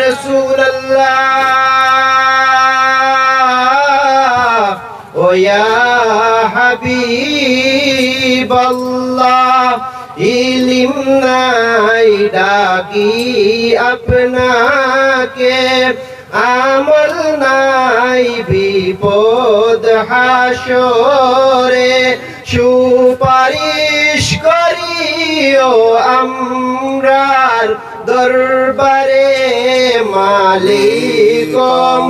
রসুল ওয়া হাবিব ইলিম নাই ডাকি আপনাকে। আমল নাই বিপদ হাসরে সুপারিশ করিও আমরার দরবারে মালিক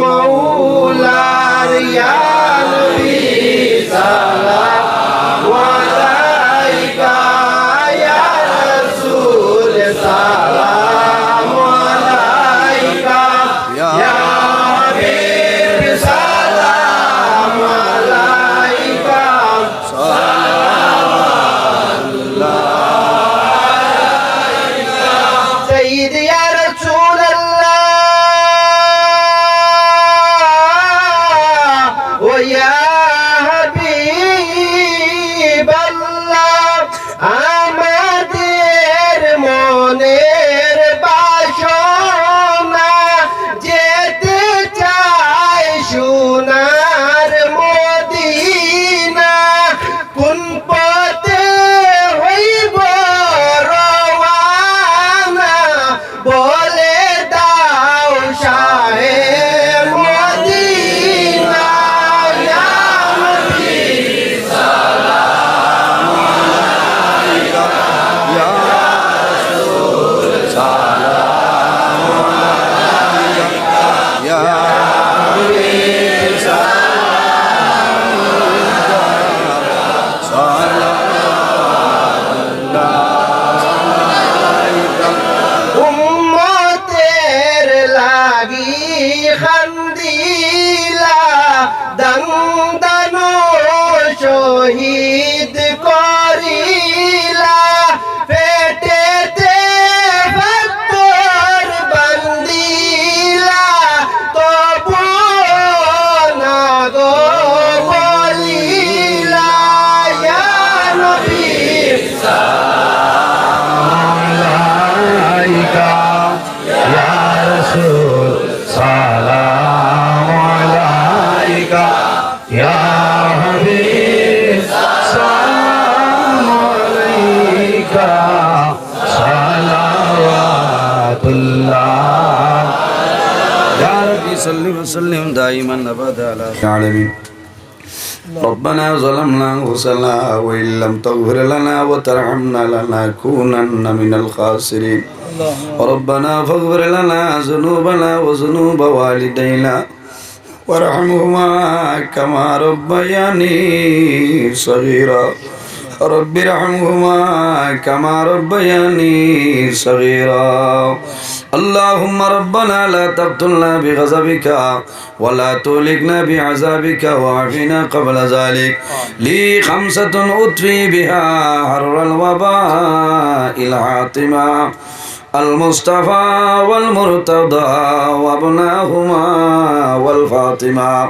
মৌলার ইয়া নবী সালাম। وسلم دائما أبدا على العالمين. ربنا ظلمنا أنفسنا وإن لم تغفر لنا وترحمنا لنكونن من الخاسرين. ربنا فاغفر لنا ذنوبنا وذنوب والدينا. وارحمهما كما ربياني صغيرا. رب ارحمهما كما ربياني صغيرا اللهم ربنا لا تقتلنا بغضبك ولا تهلكنا بعذابك وعافنا قبل ذلك لي خمسة أطفي بها حر الوباء العاطمة المصطفى والمرتضى وابناهما والفاطمة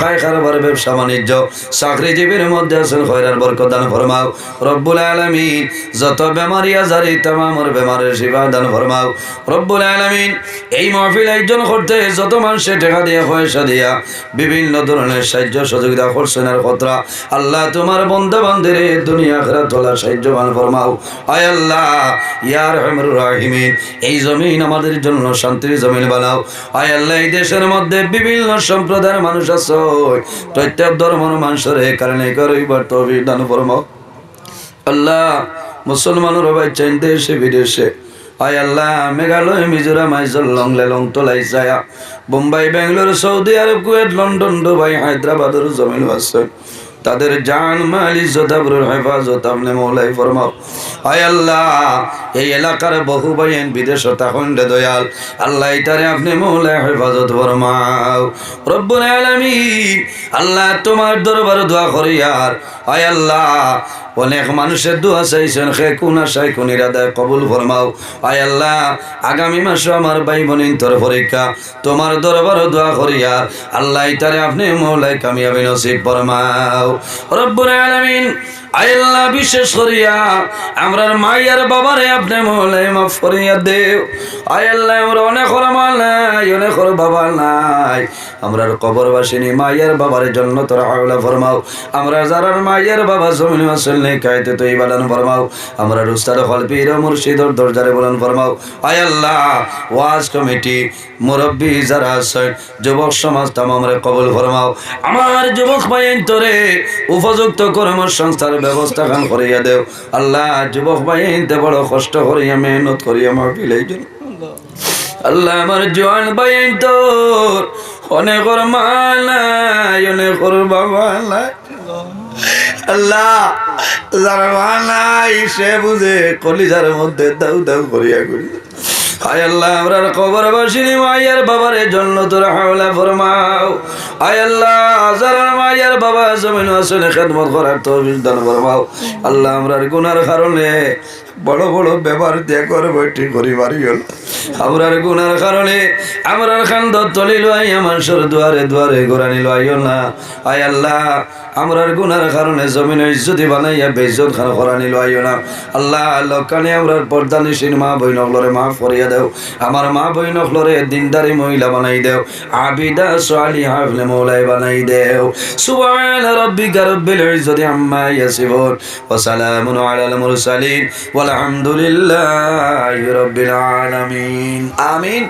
খাই খারবার ব্যবসা বাণিজ্য। চাকরিজীবীর মধ্যে আছেন খয়রার বরকত দান ফরমাও। রব্বুল আলমিন, যত বেমারি আজারি, তামামর বেমারের শিবা দান ফরমাও। রব্বুল আলমিন, এই মহফিল আয়োজন করতে যত মানুষে টাকা দিয়া, পয়সা দিয়া, বিভিন্ন ধরনের সাহায্য সহযোগিতা করছেন আর কতরা। আল্লাহ তোমার বন্ধু বান্ধবের দুনিয়া খেরা তোলা সাহায্যবান ফরমাও। আয় আল্লাহ ইয়ার হেমর রাহিমিন, এই জমিন আমাদের জন্য শান্তির জমিন বানাও। আয় আল্লাহ, এই দেশের মধ্যে বিভিন্ন সম্প্রদায়ের মানুষ আছে আল্লাহ বিদেশে। আল্লাহ, Meghalaya long Bombay Bangalore Saudi Arab, Kuwait, London, Dubai, হায়দ্রাবাদের জমিন আছে। তাদের জান, মাল হেফাজত আপনি মৌলাই ফরমাও। আয় আল্লাহ, এই এলাকার বহু বাইন বিদেশ তখন দয়াল। আল্লাহ এটারে আপনি মৌলাই হেফাজত ফরমাও। রব্বুল আল্লাহ তোমার দরবার দোয়া করি আর। আয় আল্লাহ অনেক মানুষের দোয়া চাইছেন হে কোন আশায় কোন ইরাদায় কবুল ফরমাও। আয় আল্লাহ, আগামী মাসে আমার ভাই বোনের তোর পরীক্ষা, তোমার দরবার দোয়া করিয়া আল্লাহ তারে আপনি মৌলাই কামিয়াবি নসিব ফরমাও। রব্বুল আলামিন আল্লাহ বিশেষ করিয়া আমরার মাইয়ার বাবারে আপনি মৌলাই মাফ করিয়া আয় আল্লাহ, আমরা অনেক মা নাই, অনেক বাবা নাই। আমরার কবরবাসিনী মাইয়ার বাবার জন্য তোর হাওলা ফরমাও। আমরা যারা মাইয়ার বাবা জমিন আসল নেই কাইতে তো এই বালান ফরমাও। আমরা রুস্তার হলপির মুর্শিদর দরজারে বলান ফরমাও। আয় আল্লাহ, ওয়াজ কমিটি, মুরব্বী যারা আছেন, যুবক সমাজ তামামরে কবল ফরমাও। আমার যুবক ভাইন তোরে উপযুক্ত কর্মসংস্থার ব্যবস্থা খান করিয়া দেও। আল্লাহ, যুবক ভাইন তে বড় কষ্ট করিয়া, মেহনত করিয়া এই জন্য। আল্লাহ, আমার জোয়ান বাইন তোর অনেকর মা নাই, অনেকর বাবা নাই। আল্লাহ, যার মা নাই, সে বুঝে কলিজার মধ্যে দাউ দাউ করিয়া করি আয় আল্লাহ আমরার কবর বাসিনী মায়ের বাবার জন্য তোর হাওলা ফরমাও। আয় আল্লাহ, যারা মায়ের বাবা জমিন আসলে খেদমত করার তো দান ফরমাও। আল্লাহ আমরার গুনার কারণে বড় বড় ব্যাপার দিয়ে করে বৈঠি করি বাড়ি গেল আমরার গুণার কারণে আমরার খান দত্তলি আই আমার সর দুয়ারে দুয়ারে গোড়ানি আইও না। আয় আল্লাহ, আমরার গুনার কারণে জমিন ইজ্জতি বানাইয়া বেজন খান করানি আইও না। আল্লাহ লক্ষণে আমরার পর্দা পর্দানিসীন মা বই নকলরে মা ফরিয়া দেও। আমার মা বই নকলরে দিনদারি মহিলা বানাই দেও। আবিদা সোয়ালি হাফলে মৌলাই বানাই দেও। সুবহান রব্বি গারব্বিল ইজ্জতি আম্মা ইয়াসিফুন। ওয়া সালামুন আলাল মুরসালিন। ওয়া আলহামদুলিল্লাহ রবিল আলমিন। আমিন।